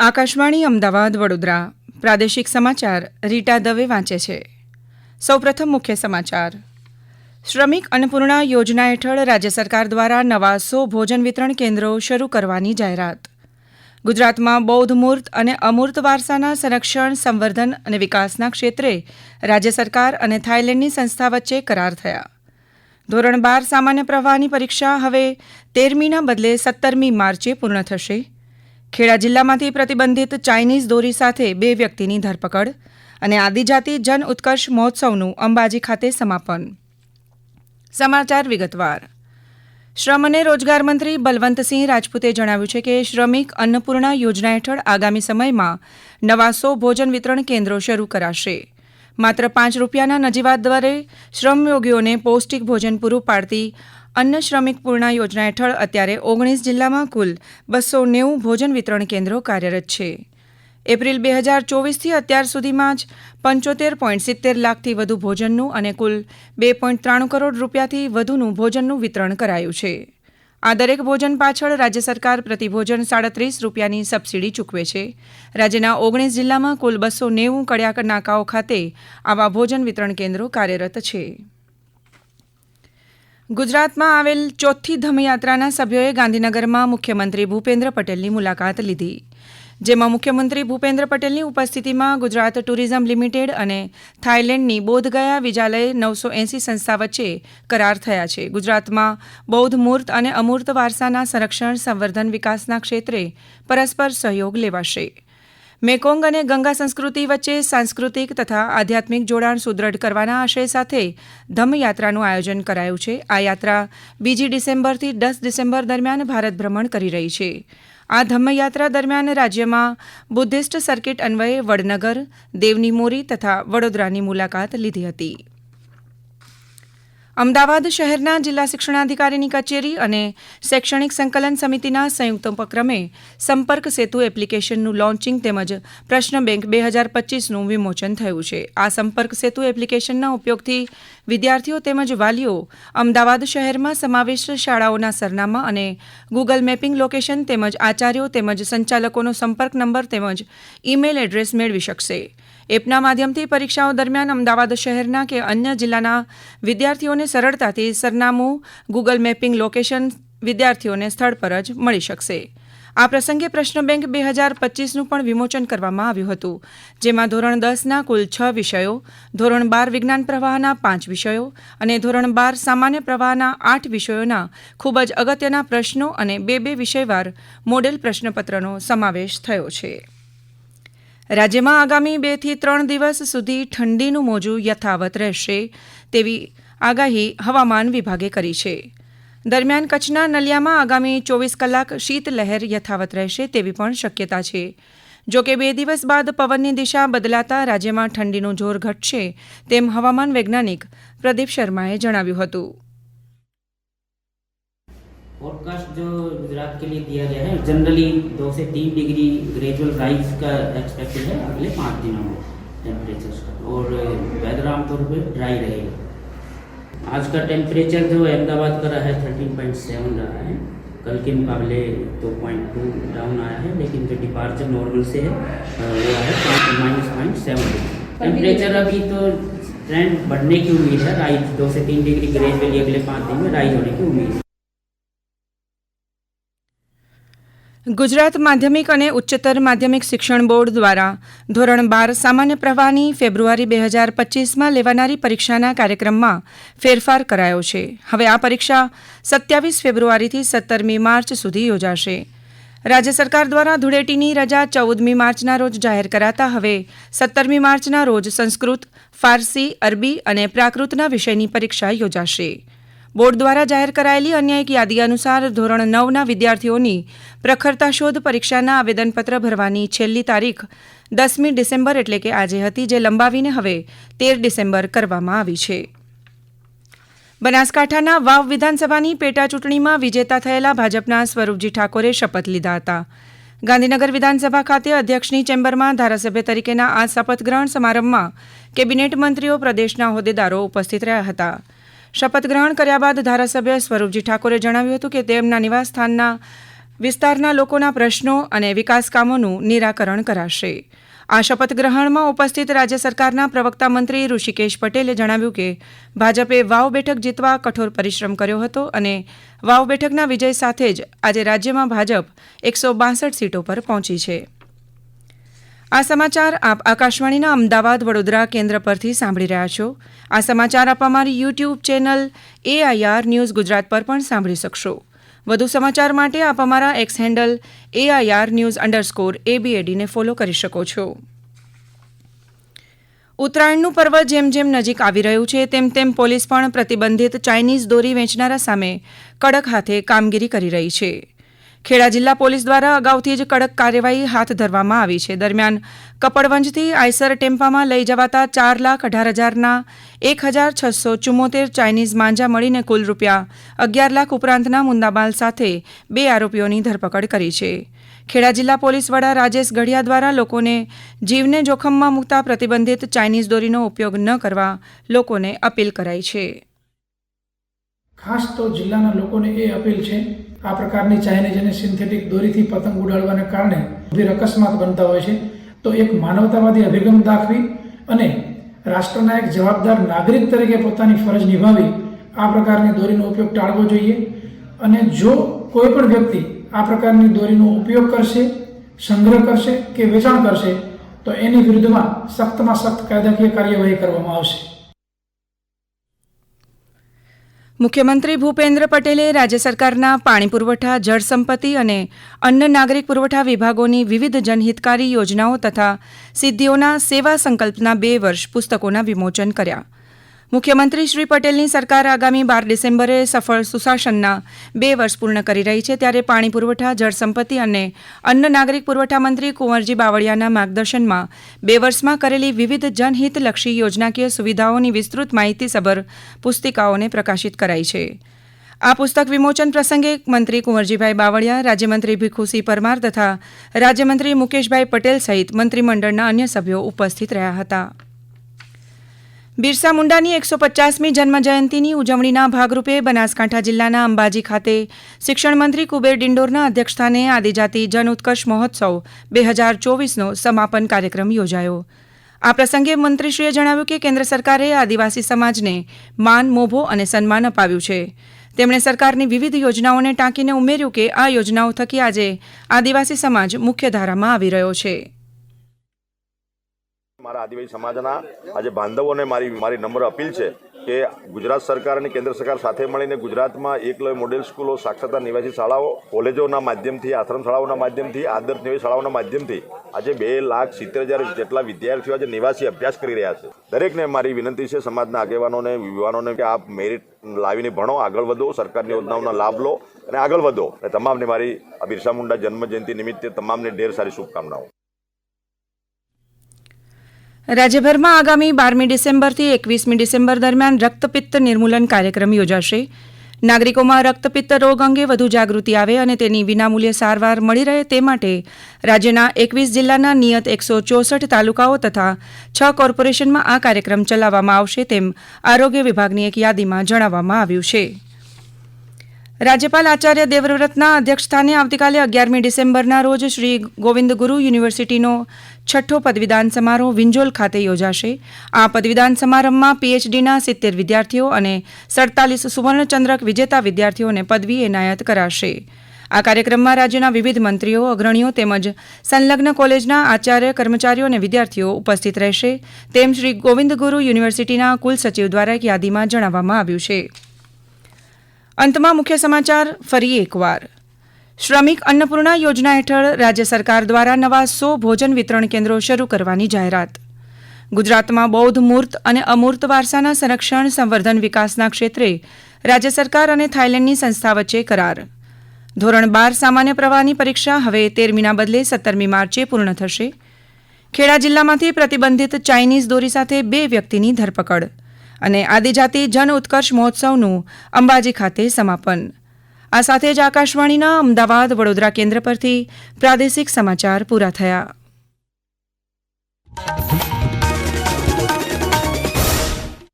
આકાશવાણી અમદાવાદ, વડોદરા. પ્રાદેશિક સમાચાર રીટા દવે વાંચે છે. સૌપ્રથમ મુખ્ય સમાચાર. શ્રમિક અન્નપૂર્ણા યોજના હેઠળ રાજ્ય સરકાર દ્વારા નવા સો ભોજન વિતરણ કેન્દ્રો શરૂ કરવાની જાહેરાત. ગુજરાતમાં બૌદ્ધ મૂર્ત અને અમૂર્ત વારસાના સંરક્ષણ, સંવર્ધન અને વિકાસના ક્ષેત્રે રાજ્ય સરકાર અને થાઇલેન્ડની સંસ્થા વચ્ચે કરાર થયા. ધોરણ બાર સામાન્ય પ્રવાહની પરીક્ષા હવે તેરમીના બદલે સત્તરમી માર્ચે પૂર્ણ થશે. ખેડા જિલ્લામાંથી પ્રતિબંધિત ચાઇનીઝ દોરી સાથે બે વ્યક્તિની ધરપકડ અને આદિજાતિ જન ઉત્કર્ષ મહોત્સવનું અંબાજી ખાતે સમાપન. સમાચાર વિગતવાર. શ્રમ અને રોજગાર મંત્રી બલવંતસિંહ રાજપૂતે જણાવ્યું છે કે શ્રમિક અન્નપૂર્ણા યોજના હેઠળ આગામી સમયમાં નવાસો ભોજન વિતરણ કેન્દ્રો શરૂ કરાશે. માત્ર પાંચ રૂપિયાના નજીવા દરે શ્રમયોગીઓને પૌષ્ટિક ભોજન પૂરું પાડતી અન્ન શ્રમિક પૂર્ણા યોજના હેઠળ અત્યારે ઓગણીસ જિલ્લામાં કુલ બસો નેવું ભોજન વિતરણ કેન્દ્રો કાર્યરત છે. એપ્રિલ બે હજાર ચોવીસથી અત્યાર સુધીમાં જ પંચોતેર પોઈન્ટ સિત્તેર લાખથી વધુ ભોજનનું અને કુલ બે પોઈન્ટ ત્રાણું કરોડ રૂપિયાથી વધુનું ભોજનનું વિતરણ કરાયું છે. આ દરેક ભોજન પાછળ રાજ્ય સરકાર પ્રતિ ભોજન સાડત્રીસ રૂપિયાની સબસિડી ચૂકવે છે. રાજ્યના ઓગણીસ જિલ્લામાં કુલ બસો નેવું કડિયાક નાકાઓ ખાતે આવા ભોજન વિતરણ કેન્દ્રો કાર્યરત છે. ગુજરાતમાં આવેલ ચોથી ધમયાત્રાના સભ્યોએ ગાંધીનગરમાં મુખ્યમંત્રી ભૂપેન્દ્ર પટેલની મુલાકાત લીધી, જેમાં મુખ્યમંત્રી ભૂપેન્દ્ર પટેલની ઉપસ્થિતિમાં ગુજરાત ટુરિઝમ લિમિટેડ અને થાઇલેન્ડની બોધગયા વિજાલય નવસો એંસી સંસ્થા વચ્ચે કરાર થયા છે. ગુજરાતમાં બૌદ્ધ મૂર્ત અને અમૂર્ત વારસાના સંરક્ષણ, સંવર્ધન વિકાસના ક્ષેત્રે પરસ્પર સહયોગ લેવાશે. મેકોંગ અને ગંગા સંસ્કૃતિ વચ્ચે સાંસ્કૃતિક તથા આધ્યાત્મિક જોડાણ સુદૃઢ કરવાના આશય સાથે ધમ્મયાત્રાનું આયોજન કરાયું છે. આ યાત્રા બીજી ડિસેમ્બરથી દસ ડિસેમ્બર દરમિયાન ભારત ભ્રમણ કરી રહી છે. આ ધમ્મયાત્રા દરમિયાન રાજ્યમાં બુદ્ધિસ્ટ સર્કિટ અન્વયે વડનગર દેવની મોરી તથા વડોદરાની મુલાકાત લીધી હતી. અમદાવાદ શહેરના જિલ્લા શિક્ષણાધિકારીની કચેરી અને શૈક્ષણિક સંકલન સમિતિના સંયુક્ત ઉપક્રમે સંપર્ક સેતુ એપ્લિકેશનનું લોન્ચિંગ તેમજ પ્રશ્ન બેંક બે હજાર પચીસનું વિમોચન થયું છે. આ સંપર્ક સેતુ એપ્લિકેશનના ઉપયોગથી વિદ્યાર્થીઓ તેમજ વાલીઓ અમદાવાદ શહેરમાં સમાવિષ્ટ શાળાઓના સરનામા અને ગૂગલ મેપિંગ લોકેશન તેમજ આચાર્યો તેમજ સંચાલકોનો સંપર્ક નંબર તેમજ ઇમેલ એડ્રેસ મેળવી શકશે. એપના માધ્યમથી પરીક્ષાઓ દરમિયાન અમદાવાદ શહેરના કે અન્ય જિલ્લાના વિદ્યાર્થીઓને સરળતાથી સરનામું ગૂગલ મેપિંગ લોકેશન વિદ્યાર્થીઓને સ્થળ પર જ મળી શકશે. આ પ્રસંગે પ્રશ્ન બેંક બે હજાર પચીસનું પણ વિમોચન કરવામાં આવ્યું હતું, જેમાં ધોરણ દસના કુલ છ વિષયો, ધોરણ બાર વિજ્ઞાન પ્રવાહના પાંચ વિષયો અને ધોરણ બાર સામાન્ય પ્રવાહના આઠ વિષયોના ખૂબ જ અગત્યના પ્રશ્નો અને બે બે વિષયવાર મોડેલ પ્રશ્નપત્રનો સમાવેશ થયો છે. રાજ્યમાં આગામી બેથી ત્રણ દિવસ સુધી ઠંડીનું મોજું યથાવત રહેશે તેવી આગાહી હવામાન વિભાગે કરી છે. દરમિયાન કચ્છના નલિયામાં આગામી ચોવીસ કલાક શીતલહેર યથાવત રહેશે તેવી પણ શક્યતા છે. જોકે બે દિવસ બાદ પવનની દિશા બદલાતા રાજ્યમાં ઠંડીનું જોર ઘટશે તેમ હવામાન વૈજ્ઞાનિક પ્રદીપ શર્માએ જણાવ્યું હતું. फोरकास्ट जो गुजरात के लिए दिया गया है जनरली दो से तीन डिग्री ग्रेजुअल राइज का एक्सपेक्टेड है अगले पाँच दिनों में टेम्परेचर का। और वेदर आमतौर पर ड्राई रहेगा। आज का टेम्परेचर जो अहमदाबाद का रहा है थर्टीन पॉइंट सेवन रहा है। कल के मुकाबले दो पॉइंट टू डाउन आया है लेकिन जो डिपार्चर नॉर्मल से है अ, वो है माइनस पॉइंट सेवन टेम्परेचर अभी तो ट्रेंड बढ़ने की उम्मीद है राइज दो से तीन डिग्री ग्रेजुअली अगले पाँच दिन में राइज होने की उम्मीद है। ગુજરાત માધ્યમિક અને ઉચ્ચતર માધ્યમિક શિક્ષણ બોર્ડ દ્વારા ધોરણ બાર સામાન્ય પ્રવાહની ફેબ્રુઆરી બે હજાર પચીસમાં લેવાનારી પરીક્ષાના કાર્યક્રમમાં ફેરફાર કરાયો છે. હવે આ પરીક્ષા સત્યાવીસ ફેબ્રુઆરીથી સત્તરમી માર્ચ સુધી યોજાશે. રાજ્ય સરકાર દ્વારા ધૂળેટીની રજા ચૌદમી માર્ચના રોજ જાહેર કરાતા હવે સત્તરમી માર્ચના રોજ સંસ્કૃત, ફારસી, અરબી અને પ્રાકૃતના વિષયની પરીક્ષા યોજાશે. બોર્ડ દ્વારા જાહેર કરાયેલી અન્ય એક યાદી અનુસાર ધોરણ નવના વિદ્યાર્થીઓની પ્રખરતા શોધ પરીક્ષાના આવેદનપત્ર ભરવાની છેલ્લી તારીખ દસમી ડિસેમ્બર એટલે કે આજે હતી, જે લંબાવીને હવે તેર ડિસેમ્બર કરવામાં આવી છે. બનાસકાંઠાના વાવ વિધાનસભાની પેટા ચૂંટણીમાં વિજેતા થયેલા ભાજપના સ્વરૂપજી ઠાકોરે શપથ લીધા હતા. ગાંધીનગર વિધાનસભા ખાતે અધ્યક્ષની ચેમ્બરમાં ધારાસભ્ય તરીકેના આ શપથ ગ્રહણ સમારંભમાં કેબિનેટ મંત્રીઓ, પ્રદેશના હોદ્દેદારો ઉપસ્થિત રહ્યા હતા. શપથ ગ્રહણ કર્યા બાદ ધારાસભ્ય સ્વરૂપજી ઠાકોરે જણાવ્યું હતું કે તેમના નિવાસસ્થાનના વિસ્તારના લોકોના પ્રશ્નો અને વિકાસ કામોનું નિરાકરણ કરાશે. આ શપથ ગ્રહણમાં ઉપસ્થિત રાજ્ય સરકારના પ્રવક્તા મંત્રી ઋષિકેશ પટેલે જણાવ્યું કે ભાજપે વાવ બેઠક જીતવા કઠોર પરિશ્રમ કર્યો હતો અને વાવ બેઠકના વિજય સાથે જ આજે રાજ્યમાં ભાજપ એકસો બાસઠ સીટો પર પહોંચી છે. આ સમાચાર આપ આકાશવાણીના અમદાવાદ વડોદરા કેન્દ્ર પરથી સાંભળી રહ્યા છો. આ સમાચાર આપ અમારી YouTube channel AIR news Gujarat પર પણ સાંભળી શકશો. વધુ સમાચાર માટે આપ અમારા X handle AIR news underscore એબીએડીને follow કરી શકો છો. ઉત્તરાયણનું પર્વ જેમ જેમ નજીક આવી રહ્યું છે, તેમ તેમ પોલીસ પણ પ્રતિબંધિત ચાઇનીઝ દોરી વેચનારા સામે કડક હાથે કામગીરી કરી રહી છે. ખેડા જિલ્લા પોલીસ દ્વારા અગાઉથી જ કડક કાર્યવાહી હાથ ધરવામાં આવી છે. દરમિયાન કપડવંજથી આઈસર ટેમ્પામાં લઈ જવાતા ચાર લાખ અઢાર હજારના એક હજાર છસો ચુમ્મોતેર ચાઇનીઝ માંજા મળીને કુલ રૂપિયા અગિયાર લાખ ઉપરાંતના મુદ્દામાલ સાથે બે આરોપીઓની ધરપકડ કરી છે. ખેડા જિલ્લા પોલીસ વડા રાજેશ ગઢિયા દ્વારા લોકોને જીવને જોખમમાં મૂકતા પ્રતિબંધિત ચાઇનીઝ દોરીનો ઉપયોગ ન કરવા લોકોને અપીલ કરાઈ છે. ખાસ તો જિલ્લાના લોકોને એ અપીલ છે આ પ્રકારની ચાઇનીઝ અને સિન્થેટિક દોરીથી પતંગ ઉડાડવાને કારણે ગંભીર અકસ્માત બનતા હોય છે. તો એક માનવતાવાદી અભિગમ દાખવી અને રાષ્ટ્રના એક જવાબદાર નાગરિક તરીકે પોતાની ફરજ નિભાવી આ પ્રકારની દોરીનો ઉપયોગ ટાળવો જોઈએ. અને જો કોઈ પણ વ્યક્તિ આ પ્રકારની દોરીનો ઉપયોગ કરશે, સંગ્રહ કરશે કે વેચાણ કરશે, તો એની વિરુદ્ધમાં સખ્તમાં સખ્ત કાયદાકીય કાર્યવાહી કરવામાં આવશે. મુખ્યમંત્રી ભૂપેન્દ્ર પટેલે રાજ્ય સરકારના પાણી પુરવઠા, જળ સંપત્તિ અને અન્ન નાગરિક પુરવઠા વિભાગોની વિવિધ જનહિતકારી યોજનાઓ તથા સિદ્ધિઓના સેવા સંકલ્પના બે વર્ષ પુસ્તકોના વિમોચન કર્યા. મુખ્યમંત્રી શ્રી પટેલની સરકાર આગામી બાર ડિસેમ્બરે સફળ સુશાસનના બે વર્ષ પૂર્ણ કરી રહી છે, ત્યારે પાણી પુરવઠા, જળ સંપત્તિ અને અન્ન નાગરિક પુરવઠા મંત્રી કુંવરજી બાવળિયાના માર્ગદર્શનમાં બે વર્ષમાં કરેલી વિવિધ જનહિતલક્ષી યોજનાકીય સુવિધાઓની વિસ્તૃત માહિતીસભર પુસ્તિકાઓને પ્રકાશિત કરાઈ છે. આ પુસ્તક વિમોચન પ્રસંગે મંત્રી કુંવરજીભાઈ બાવળિયા, રાજ્યમંત્રી ભીખુસિંહ પરમાર તથા રાજ્યમંત્રી મુકેશભાઈ પટેલ સહિત મંત્રીમંડળના અન્ય સભ્યો ઉપસ્થિત રહ્યા હતા. બિરસા મુંડાની એકસો પચાસમી જન્મજયંતિની ઉજવણીના ભાગરૂપે બનાસકાંઠા જિલ્લાના અંબાજી ખાતે શિક્ષણ મંત્રી કુબેર ડિંડોરના અધ્યક્ષસ્થાને આદિજાતિ જન ઉત્કર્ષ મહોત્સવ બે હજાર ચોવીસનો સમાપન કાર્યક્રમ યોજાયો. આ પ્રસંગે મંત્રીશ્રીએ જણાવ્યું કે કેન્દ્ર સરકારે આદિવાસી સમાજને માન, મોભો અને સન્માન અપાવ્યું છે. તેમણે સરકારની વિવિધ યોજનાઓને ટાંકીને ઉમેર્યું કે આ યોજનાઓ થકી આજે આદિવાસી સમાજ મુખ્યધારામાં આવી રહ્યો છે. મારા આદિવાસી સમાજના આજે બાંધવોને મારી મારી નમ્ર અપીલ છે કે ગુજરાત સરકાર અને કેન્દ્ર સરકાર સાથે મળીને ગુજરાતમાં એકલય મોડેલ સ્કૂલો, સાક્ષરતા નિવાસી શાળાઓ, કોલેજોના માધ્યમથી આશ્રમ શાળાઓના માધ્યમથી આદર્શ નિવાસી શાળાઓના માધ્યમથી આજે બે લાખ સિત્તેર હજાર જેટલા વિદ્યાર્થીઓ આજે નિવાસી અભ્યાસ કરી રહ્યા છે. દરેકને મારી વિનંતી છે, સમાજના આગેવાનોને, યુવાનોને કે આપ મેરિટ લાવીને ભણો, આગળ વધો, સરકારની યોજનાઓના લાભ લો અને આગળ વધો. અને તમામને મારી બિરસા મુંડા જન્મજયંતિ નિમિત્તે તમામને ઢેર સારી શુભકામનાઓ. રાજ્યભરમાં આગામી બારમી ડિસેમ્બરથી એકવીસમી ડિસેમ્બર દરમિયાન રક્તપિત્ત નિર્મૂલન કાર્યક્રમ યોજાશે. નાગરિકોમાં રક્તપિત્ત રોગ અંગે વધુ જાગૃતિ આવે અને તેની વિનામૂલ્ય સારવાર મળી રહે તે માટે રાજ્યના એકવીસ જિલ્લાના નિયત એકસો ચોસઠ તાલુકાઓ તથા છ કોર્પોરેશનમાં આ કાર્યક્રમ ચલાવવામાં આવશે તેમ આરોગ્ય વિભાગની એક યાદીમાં જણાવવામાં આવ્યું છે. રાજ્યપાલ આચાર્ય દેવવ્રતના અધ્યક્ષસ્થાને આવતીકાલે અગિયારમી ડિસેમ્બરના રોજ શ્રી ગોવિંદ ગુરુ યુનિવર્સિટીનો છઠ્ઠો પદવીદાન સમારોહ વિંજોલ ખાતે યોજાશે. આ પદવીદાન સમારંભમાં પીએચડીના સિત્તેર વિદ્યાર્થીઓ અને સડતાલીસ સુવર્ણચંદ્રક વિજેતા વિદ્યાર્થીઓને પદવી એનાયત કરાશે. આ કાર્યક્રમમાં રાજ્યના વિવિધ મંત્રીઓ, અગ્રણીઓ તેમજ સંલગ્ન કોલેજના આચાર્ય, કર્મચારીઓ અને વિદ્યાર્થીઓ ઉપસ્થિત રહેશે. તેમ શ્રી ગોવિંદ ગુરુ યુનિવર્સિટીના કુલસચિવ દ્વારા એક યાદીમાં જણાવવામાં આવ્યું છે. અંતમાં મુખ્ય સમાચાર, ફરી એકવાર. શ્રમિક અન્નપૂર્ણા યોજના હેઠળ રાજ્ય સરકાર દ્વારા નવા સો ભોજન વિતરણ કેન્દ્રો શરૂ કરવાની જાહેરાત. ગુજરાતમાં બૌદ્ધ મૂર્ત અને અમૂર્ત વારસાના સંરક્ષણ, સંવર્ધન વિકાસના ક્ષેત્રે રાજ્ય સરકાર અને થાઇલેન્ડની સંસ્થા વચ્ચે કરાર. ધોરણ બાર સામાન્ય પ્રવાહની પરીક્ષા હવે તેરમીના બદલે સત્તરમી માર્ચે પૂર્ણ થશે. ખેડા જિલ્લામાંથી પ્રતિબંધિત ચાઇનીઝ દોરી સાથે બે વ્યક્તિની ધરપકડ. અને આદિજાતિ જન ઉત્કર્ષ મહોત્સવનું અંબાજી ખાતે સમાપન. આ સાથે જ આકાશવાણીના અમદાવાદ વડોદરા કેન્દ્ર પરથી પ્રાદેશિક સમાચાર પૂરા થયા.